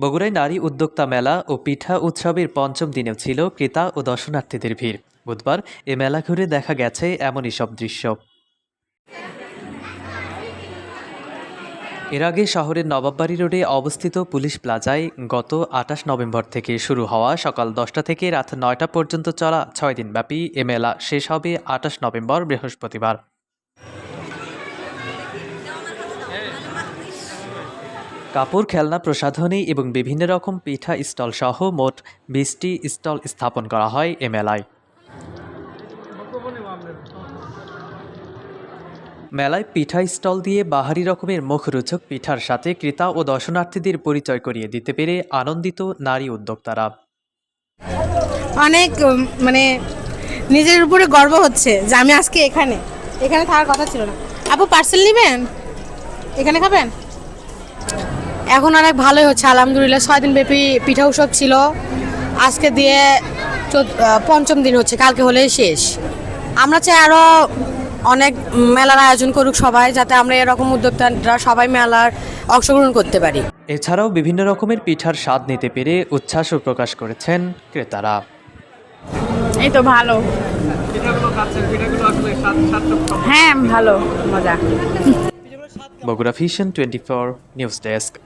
বগুড়ায় নারী উদ্যোক্তা মেলা ও পিঠা উৎসবের পঞ্চম দিনেও ছিল ক্রেতা ও দর্শনার্থীদের ভিড়। বুধবার এ মেলা ঘুরে দেখা গেছে এমনই সব দৃশ্য। এর আগে শহরের নবাববাড়ি রোডে অবস্থিত পুলিশ প্লাজায় গত আঠাশ নভেম্বর থেকে শুরু হওয়া সকাল দশটা থেকে রাত নয়টা পর্যন্ত চলা ছয় দিনব্যাপী এ মেলা শেষ হবে আঠাশ নভেম্বর বৃহস্পতিবার। কাপড়, খেলনা, প্রসাধনী এবং বিভিন্ন রকম পিঠা স্টল সহ মোট বিশটি স্টল স্থাপন করা হয় এ মেলায়। মেলায় পিঠা স্টল দিয়ে বাহারি রকমের মুখরোচক পিঠার সাথে ক্রেতা ও দর্শনার্থীদের পরিচয় করিয়ে দিতে পেরে আনন্দিত নারী উদ্যোক্তারা। অনেক মানে নিজের উপরে গর্ব হচ্ছে যে আমি আজকে এখানে। এখানে থাকার কথা ছিল না। আপু পার্সেল নেবেন? এখানে খাবেন? এখন অনেক ভালোই হচ্ছে আলহামদুলিল্লাহ। ছয় দিন ব্যাপী পিঠা উৎসব ছিল। আজকে দিয়ে চোদ্দ- পঞ্চম দিন হচ্ছে কালকে হলে শেষ। আমরা চাই আরও অনেক মেলার আয়োজন করুক সবাই যাতে আমরা এরকম উদ্যোক্তারা সবাই মেলার অংশগ্রহণ করতে পারি। এছাড়াও বিভিন্ন রকমের পিঠার স্বাদ নিতে পেরে উচ্ছ্বাসও প্রকাশ করেছেন ক্রেতারা। এই তো ভালো। হ্যাঁ ভালো মজা। Bogura vision twenty four news desk.